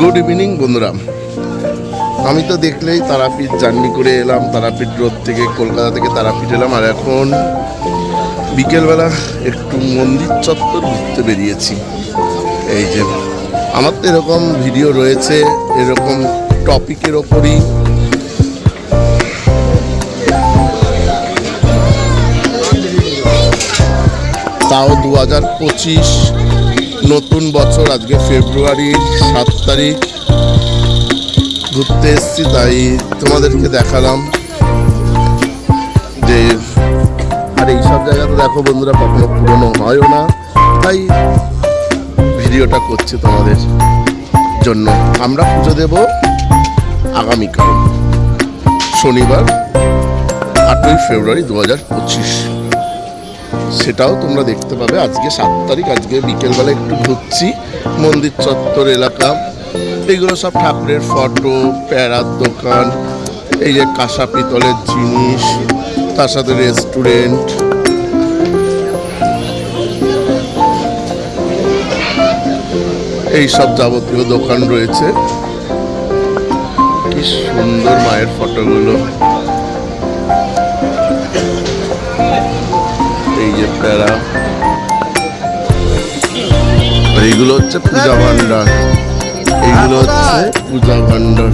Good evening বন্ধুরা। আমি তো দেখলেই তারাপীঠ জার্নি করে এলাম, তারাপীঠ রোড থেকে কলকাতা থেকে তারাপীঠ এলাম, আর এখন বিকেলবেলা একটু মন্দির চত্বর ঘুরতে বেরিয়েছি। এই যে, আমার তো এরকম ভিডিও রয়েছে, এরকম টপিকের ওপরই। তাও দু হাজার পঁচিশ নতুন বছর, আজকে ফেব্রুয়ারির সাত তারিখ। ঘুরতে এসেছি, তাই তোমাদেরকে দেখালাম যে আর এইসব জায়গা তো দেখো বন্ধুরা, কখনো পুরনো হয়ও না। তাই ভিডিওটা করছি তোমাদের জন্য। আমরা পুজো দেব আগামীকাল, শনিবার, আটই ফেব্রুয়ারি দু হাজার পঁচিশ। সেটাও তোমরা দেখতে পাবে। আজকে সাত তারিখ, আজকে বিকেলবেলা একটু ঘুরছি। মন্দির চত্বর এলাকা। এইগুলো সব ঠাকুরের ফটো, প্যারার দোকান, এই যে কাঁসা পিতলের জিনিস, তার সাথে রেস্টুরেন্ট। এই সব যাবতীয় দোকান রয়েছে। কি সুন্দর মায়ের ফটোগুলো। যে প্যারা। এইগুলো হচ্ছে পূজা ভান্ডার এইগুলো হচ্ছে পূজা ভান্ডার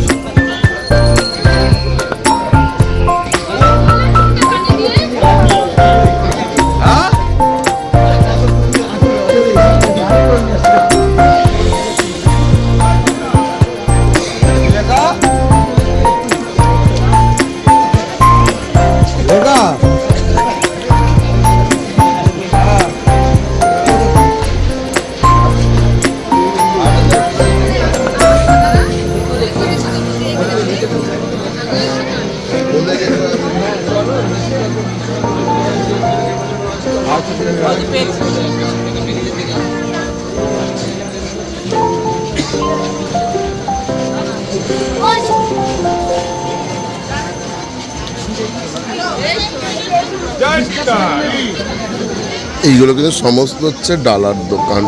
এইগুলো কিন্তু সমস্ত হচ্ছে ডালার দোকান।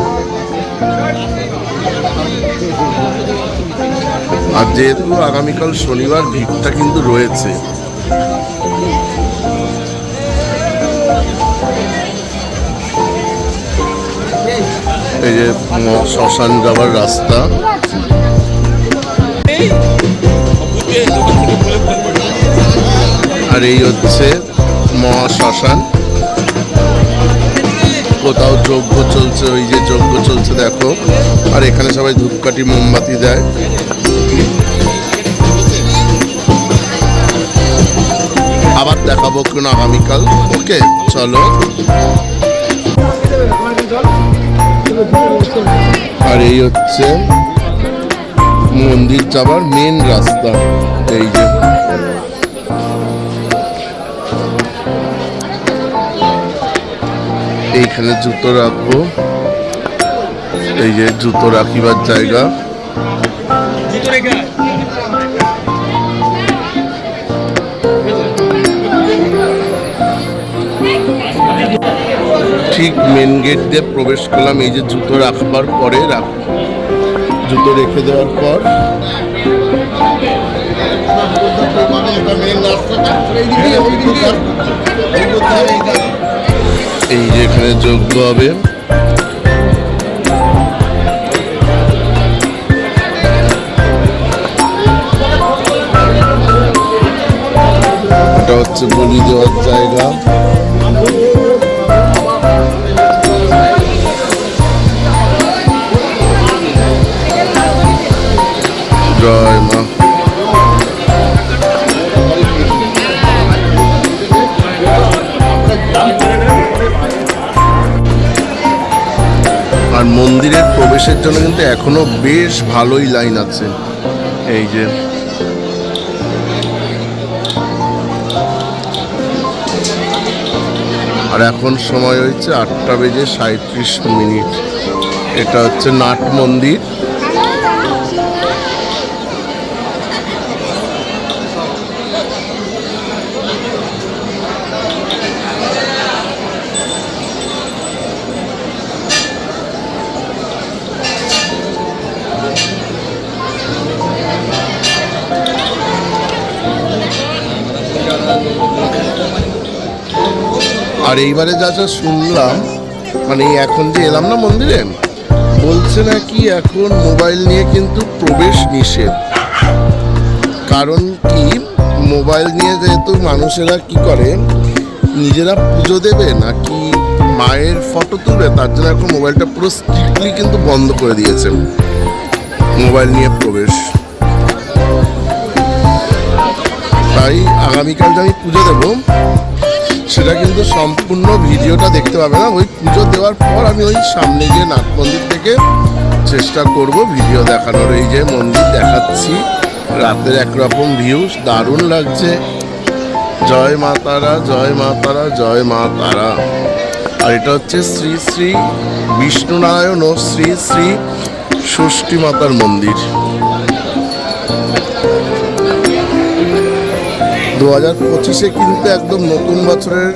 আর যেহেতু আগামীকাল শনিবার ভিড়টা কিন্তু রয়েছে। এই যে শ্মশান যাবার রাস্তা। আর এই হচ্ছে মহা শ্মশান। কোথাও যজ্ঞ চলছে, ওই যে যজ্ঞ চলছে, দেখো। আর এখানে সবাই ধূপকাঠি, মোমবাতি দেয়। আবার দেখাবো কোন আগামীকাল। ওকে, চলো। আর এই হচ্ছে মন্দির যাবার মেন রাস্তা। এই যে এইখানে জুতো রাখব এই যে জুতো রাখিবার জায়গা ঠিক মেন গেট দিয়ে প্রবেশ করলাম এই যে জুতো রাখবার পরে রাখ জুতো রেখে দেওয়ার পর এই যে এখানে যোগ্য হবে। এটা হচ্ছে বলি দেওয়ার জায়গা। জয় মা। আর মন্দিরের প্রবেশের জন্য কিন্তু এখনও বেশ ভালোই লাইন আছে। এই যে। আর এখন সময় হয়েছে আটটা বেজে সাঁত্রিশ মিনিট। এটা হচ্ছে নাট মন্দির। আর এইবারে যা যা শুনলাম মানে এখন যে এলাম না মন্দিরে, বলছে নাকি এখন মোবাইল নিয়ে কিন্তু প্রবেশ নিষেধ। কারণ কি? মোবাইল নিয়ে যেহেতু মানুষেরা কি করে? নিজেরা পুজো দেবে নাকি মায়ের ফটো তুলবে? তার জন্য এখন মোবাইলটা পুরো স্ট্রিক্টলি কিন্তু বন্ধ করে দিয়েছে। মোবাইল নিয়ে প্রবেশ। তাই আগামীকাল যে আমি পুজো দেবো সেটা কিন্তু সম্পূর্ণ ভিডিওটা দেখতে পাবে না। ওই পুজো দেওয়ার পর আমি ওই সামনে গিয়ে নাট মন্দির থেকে চেষ্টা করব ভিডিও দেখানোর। এই যে মন্দির দেখাচ্ছি, রাতের একরকম ভিউ দারুণ লাগছে। জয় মা তারা, জয় মা তারা, জয় মা তারা। আর এটা হচ্ছে শ্রী শ্রী বিষ্ণুনারায়ণ ও শ্রী শ্রী ষষ্ঠী মাতার মন্দির। দু হাজার পঁচিশে কিন্তু একদম নতুন বছরের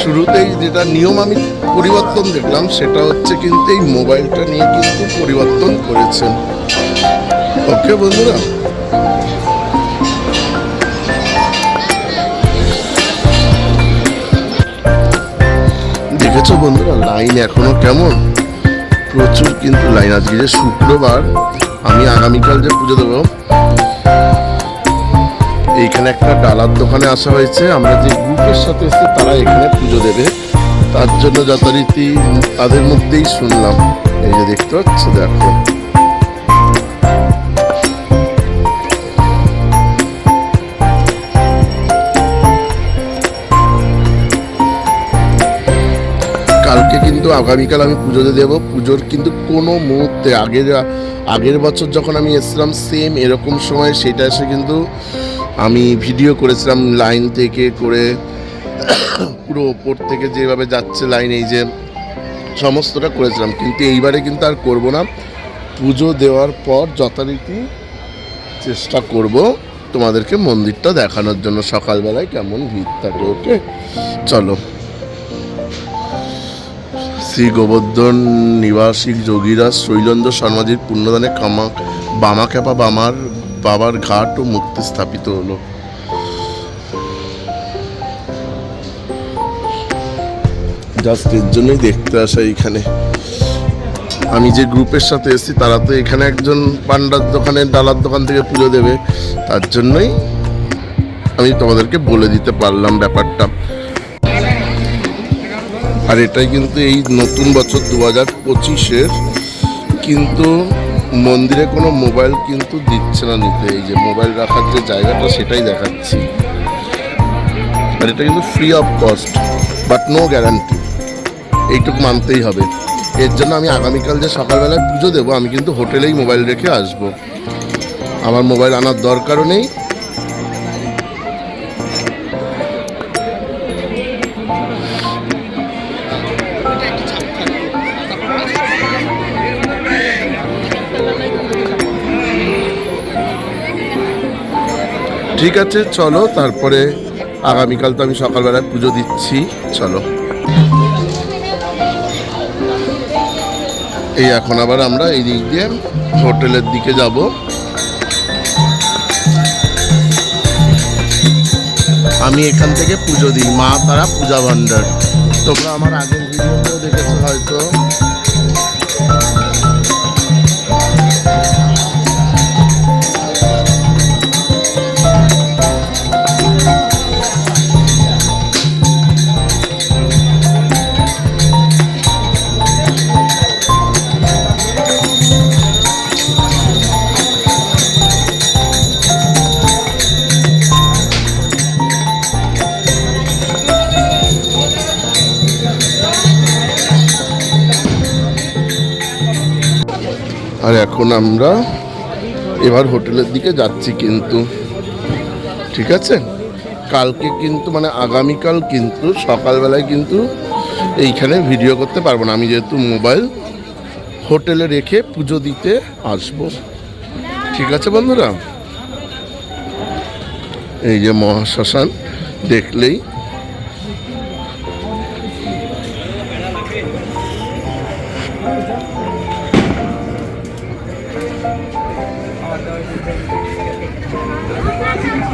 শুরুতেই যেটা নিয়ম আমি পরিবর্তন দেখলাম, সেটা হচ্ছে কিন্তু এই মোবাইলটা নিয়ে কিন্তু পরিবর্তন করেছেন। ওকে বন্ধুরা। দেখেছ বন্ধুরা, লাইন এখনও কেমন? প্রচুর কিন্তু লাইন। আজকে যে শুক্রবার, আমি আগামীকাল যে পুজো দেবো এইখানে একটা ডালার দোকানে আসা হয়েছে। আমরা যে গ্রুপের সাথে এসেছি তারা এখানে পুজো দেবে। তার জন্য যথারীতি তাদের মধ্যেই শুনলাম। এই যে দেখতে পাচ্ছি, দেখো। কালকে কিন্তু আগামীকাল আমি পুজোতে দেব। পুজোর কিন্তু কোনো মুহূর্তে আগের আগের বছর যখন আমি এসেছিলাম সেম এরকম সময় সেটা এসে কিন্তু আমি ভিডিও করেছিলাম লাইন থেকে করে পুরো ওপর থেকে যেভাবে যাচ্ছে লাইন, এই যে সমস্তটা করেছিলাম। কিন্তু এইবারে কিন্তু আর করব না। পুজো দেওয়ার পর যথারীতি চেষ্টা করব তোমাদেরকে মন্দিরটা দেখানোর জন্য। সকালবেলায় কেমন ভিড় থাকে, ওকে? চলো। শ্রী গোবর্ধন, নিবাসিক যোগীরাজ, শৈলেন্দ্র শর্মাজির পুণ্যদানে কামা বামা ক্যাপা বামার বাবার ঘাট ও মুক্তি স্থাপিত হলো। এর জন্যই দেখতে আসা এইখানে। আমি যে গ্রুপের সাথে এসেছি, তারা তো এখানে একজন পান্ডার দোকানে ডালার দোকান থেকে পুজো দেবে। তার জন্যই আমি তোমাদেরকে বলে দিতে পারলাম ব্যাপারটা। আর এটাই কিন্তু এই নতুন বছর দু হাজার পঁচিশের, কিন্তু মন্দিরে কোনো মোবাইল কিন্তু দিচ্ছে না নিতে এই যে মোবাইল রাখার যে জায়গাটা সেটাই দেখাচ্ছি। আর এটা কিন্তু free of cost but no guarantee এইটুকু মানতেই হবে। এর জন্য আমি আগামীকাল যে সকালবেলায় পুজো দেবো, আমি কিন্তু হোটেলেই মোবাইল রেখে আসব। আমার মোবাইল আনার দরকারও নেই ঠিক আছে, চলো, তারপরে আগামীকাল তো আমি সকালবেলায় পুজো দিচ্ছি, চলো। এই এখন আবার আমরা এই দিক দিয়ে হোটেলের দিকে যাব। আমি এখান থেকে পুজো দিই, মা তারা পূজা ভান্ডার তোমরা আমার আগের ভিডিওতেও দেখেছ হয়তো। আর এখন আমরা এবার হোটেলের দিকে যাচ্ছি কিন্তু। ঠিক আছে? কালকে কিন্তু মানে আগামীকাল কিন্তু, সকালবেলায় কিন্তু এইখানে ভিডিও করতে পারব না। আমি যেহেতু মোবাইল হোটেলে রেখে পুজো দিতে আসব। ঠিক আছে বন্ধুরা? এই যে মহাশ্মশান, দেখলেই।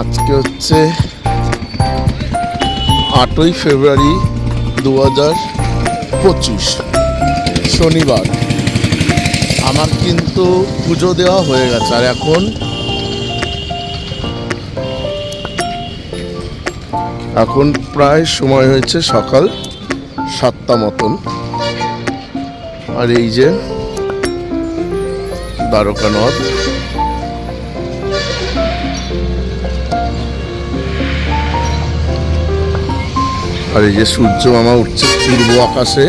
আজকে হচ্ছে আটই ফেব্রুয়ারি দু হাজার পঁচিশ, শনিবার। আমার কিন্তু পুজো দেওয়া হয়ে গেছে, আর এখন এখন প্রায় সময় হয়েছে সকাল সাতটা মতন। আর এই যে দ্বারকানাথ আর এই যে সূর্য মামা উঠছে পূর্ব আকাশে।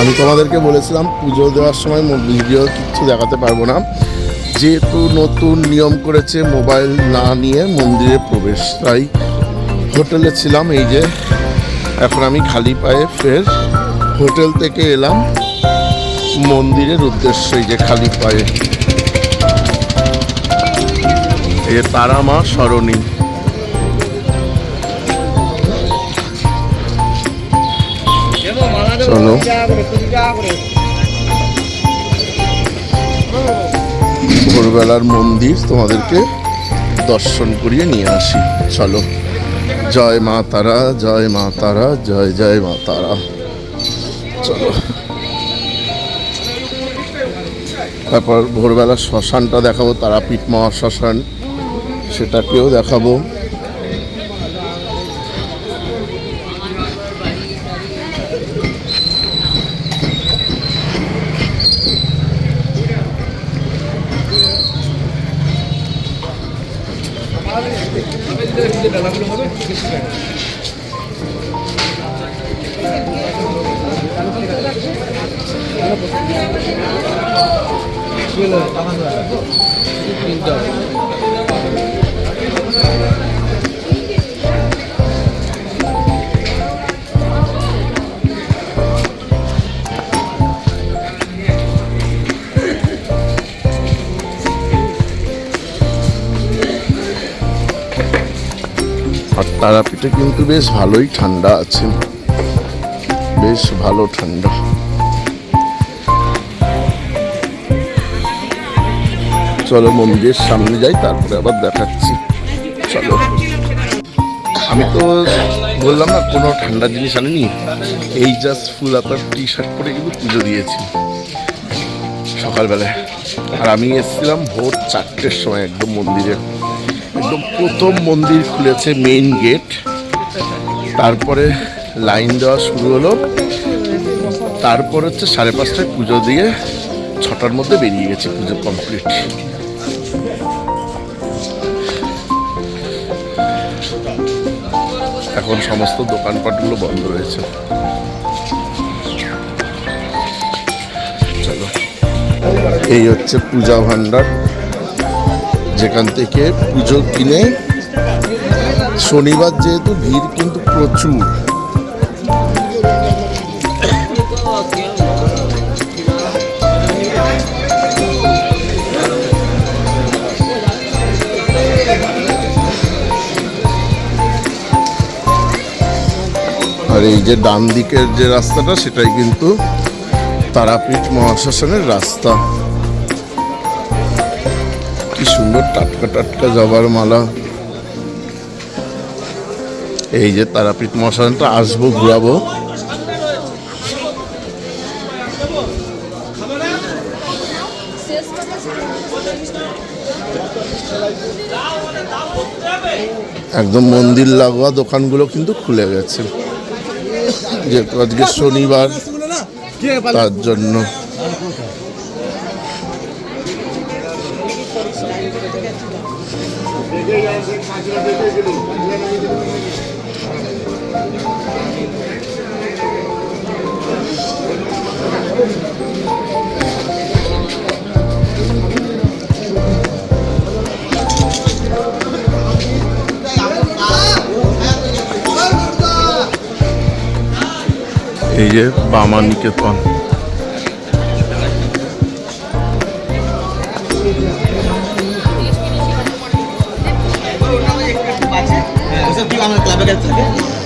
আমি তোমাদেরকে বলেছিলাম পুজো দেওয়ার সময় ভিডিও কিচ্ছু দেখাতে পারব না। যেহেতু নতুন নিয়ম করেছে মোবাইল না নিয়ে মন্দিরে প্রবেশ, তাই হোটেলে ছিলাম এই যে। এখন আমি খালি পায়ে ফের হোটেল থেকে এলাম। মন্দিরের উদ্দেশ্যে এই যে খালি পায়ে। এ তারা মা সরণী চলো ভোরবেলার মন্দির তোমাদেরকে দর্শন করিয়ে নিয়ে আসি। চলো। জয় মা তারা, জয় মা তারা, জয় জয় মা তারা। চলো। তারপর ভোরবেলা শ্মশানটা দেখাবো, তারাপীঠ মহা শ্মশান সেটাকেও দেখাবো। kita bila dalam rumah tu kita suka. Kalau kita তারাপীঠে কিন্তু বেশ ভালোই ঠান্ডা আছে। বেশ ভালো ঠান্ডা। চলো মন্দিরের সামনে যাই, তারপরে আবার দেখাচ্ছি। চলো। আমি তো বললাম না, কোনো ঠান্ডা জিনিস আনিনি। এই জাস্ট ফুল আতার টি শার্ট পরে কিন্তু পুজো দিয়েছি। সকালবেলায়। আর আমি এসেছিলাম ভোর চারটের সময় একদম মন্দিরে। একদম প্রথম মন্দির খুলেছে মেইন গেট তারপরে লাইন দেওয়া শুরু হলো। তারপর হচ্ছে সাড়ে পাঁচটায় পুজো দিয়ে ছটার মধ্যে বেরিয়ে গেছে পুজো কমপ্লিট এখন সমস্ত দোকানপাটগুলো বন্ধ রয়েছে। চলো। এই হচ্ছে পূজা ভাণ্ডার। যেখান থেকে পুজো কিনে, শনিবার যেহেতু ভিড় কিন্তু প্রচুর। আর এই যে ডান দিকের যে রাস্তাটা, সেটাই কিন্তু তারাপীঠ মহাশ্মশানের রাস্তা। কি সুন্দর টাটকা টাটকা জবার মালা। এই যে তারাপীঠ মশানটা আসব, ঘুরাবো। একদম মন্দির লাগোয়া দোকানগুলো কিন্তু খুলে গেছে। যেহেতু আজকে শনিবার, তার জন্য। এই যে বামা নিকেতন। অব্দি আমার ক্লাবের কাছে থাকে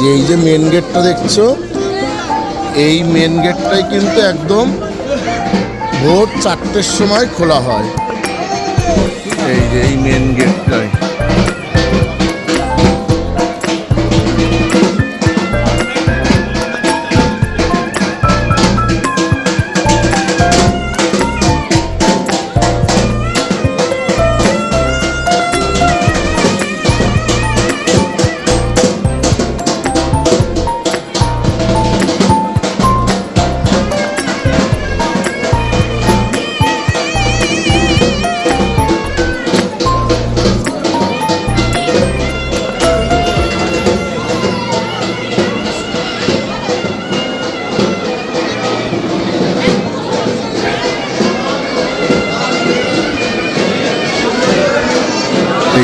যে এই যে মেন গেটটা দেখছ, এই মেন গেটটাই কিন্তু একদম ভোর চারটের সময় খোলা হয়। এই যে এই মেন গেটটাই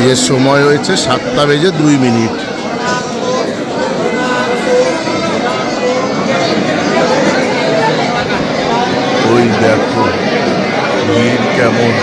যে সময় হয়েছে সাতটা বেজে দুই মিনিট। ওই দেখো ভিড় কেমন?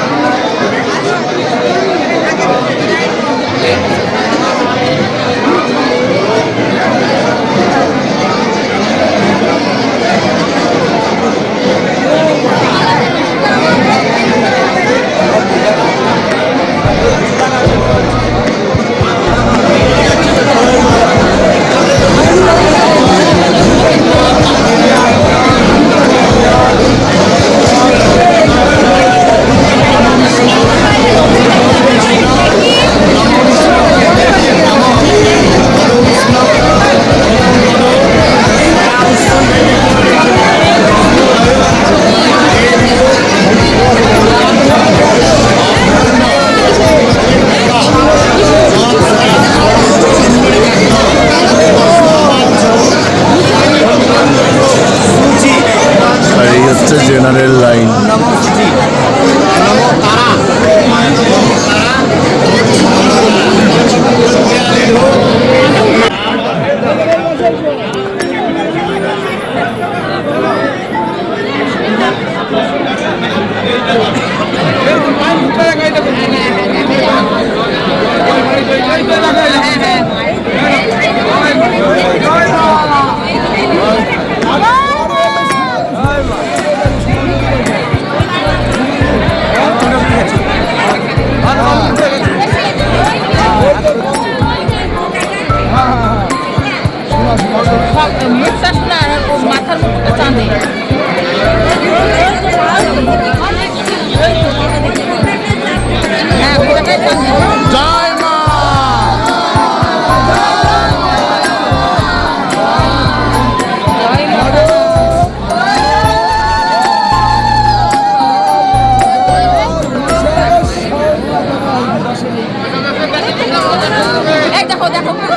দেখো দেখো। পুরো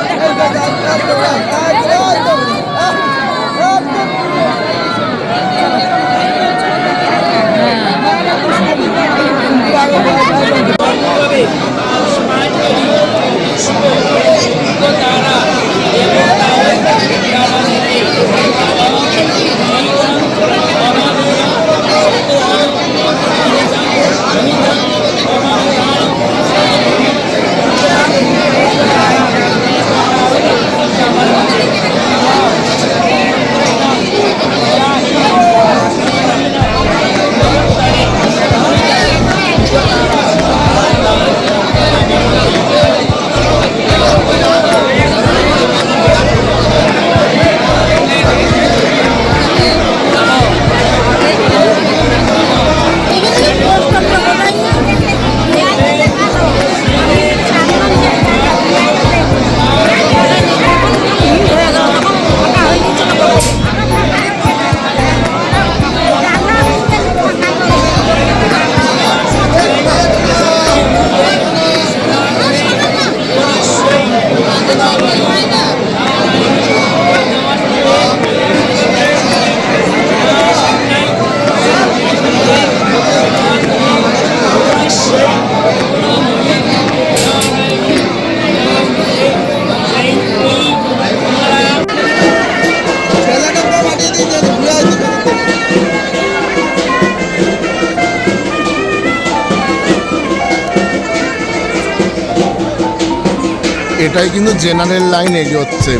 দেখো কিন্তু জেনারেল লাইন এগোচ্ছে।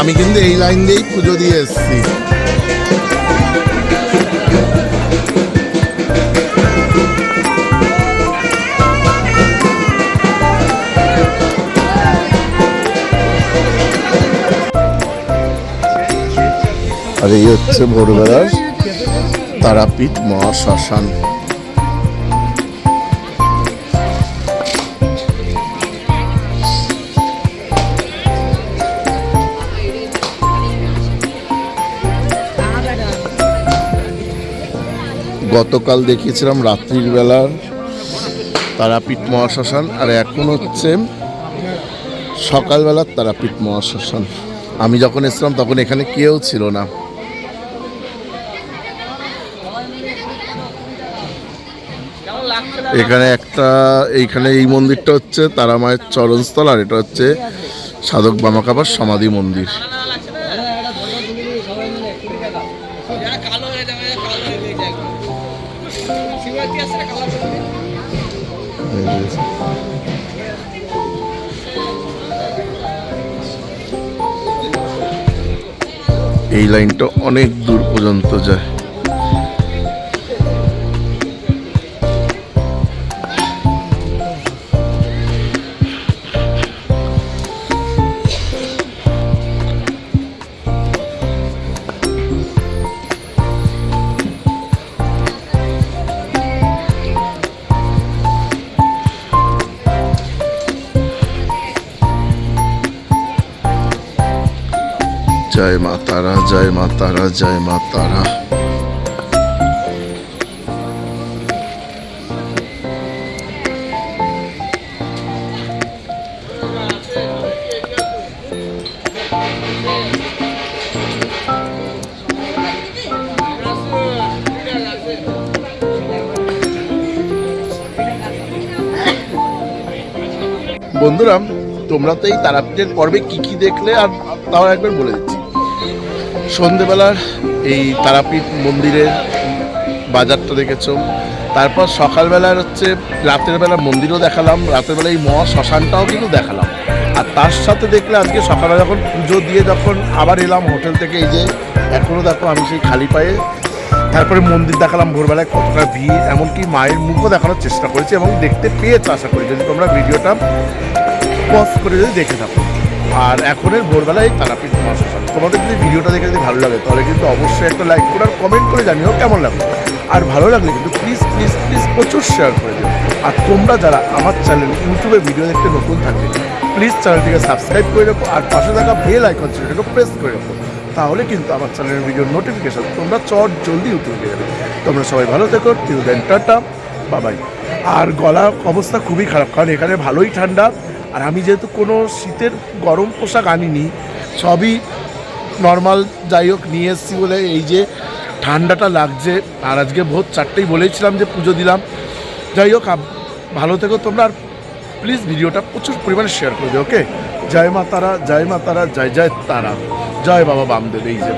আমি কিন্তু এই লাইন দিয়েই পুজো দিয়ে এসেছি। আর এই হচ্ছে ভোরবেলার তারাপীঠ মহাশ্মশান। গতকাল দেখিয়েছিলাম রাত্রির বেলার তারাপীঠ মহাশ্মশান, আর এখন হচ্ছে সকালবেলার তারাপীঠ মহাশ্মশান। আমি যখন এসেছিলাম তখন এখানে কেউ ছিল না। এখানে একটা, এইখানে এই মন্দিরটা হচ্ছে তারা মায়ের চরণস্থল, আর এটা হচ্ছে সাধক বামাকাবার সমাধি মন্দির। এই লাইনটা অনেক দূর পর্যন্ত যায়। জয় মা তারা, জয় মা তারা। বন্ধুরা, তোমরা তো এই তারাপীঠের পর্বে কি কি দেখলে আর তাও একবার বলে দিচ্ছি। সন্ধেবেলার এই তারাপীঠ মন্দিরের বাজারটা দেখেছ। তারপর সকালবেলার হচ্ছে রাতের বেলা মন্দিরও দেখালাম, রাতের বেলা এই মহা শ্মশানটাও কিন্তু দেখালাম। আর তার সাথে দেখলে আজকে সকালবেলা যখন পুজো দিয়ে যখন আবার এলাম হোটেল থেকে, এই যে এখনও দেখো আমি সেই খালি পায়ে তারপরে মন্দির দেখালাম ভোরবেলায় কতটা ভিড়, এমনকি মায়ের মুখও দেখানোর চেষ্টা করেছি এবং দেখতে পেয়েছ আশা করি, যদি তোমরা ভিডিওটা পজ করে যদি দেখে থাকো। আর এখনের ভোরবেলায় তারাপীঠ মহাশ্মশান তোমাদের যদি ভিডিওটা দেখে যদি ভালো লাগে, তাহলে কিন্তু অবশ্যই একটা লাইক করে আর কমেন্ট করে জানিও কেমন লাগল। আর ভালো লাগলে কিন্তু প্লিজ প্লিজ প্লিজ প্রচুর শেয়ার করে দিও। আর তোমরা যারা আমার চ্যানেল ইউটিউবে ভিডিও দেখতে নতুন থাকবে প্লিজ চ্যানেলটিকে সাবস্ক্রাইব করে রাখো আর পাশে থাকা বেল আইকন সেটাকে প্রেস করে রাখো। তাহলে কিন্তু আমার চ্যানেলের ভিডিওর নোটিফিকেশন তোমরা চট জলদি ইউটিউবে পেয়ে যাবে। তোমরা সবাই ভালো থেকো টিল দেন টাটা বাবাই আর গলা অবস্থা খুবই খারাপ, কারণ এখানে ভালোই ঠান্ডা। আর আমি যেহেতু কোনো শীতের গরম পোশাক আনিনি, সবই নর্মাল যাই হোক, নিয়ে এসেছি বলে এই যে ঠান্ডাটা লাগছে। আর আজকে ভোর চারটেই বলেছিলাম যে পুজো দিলাম। যাই হোক ভালো থেকো তোমরা। আর প্লিজ ভিডিওটা প্রচুর পরিমাণে শেয়ার করে দিও ওকে জয় মা তারা, জয় মা তারা, জয় জয় তারা। জয় বাবা বামদেব, এই যে।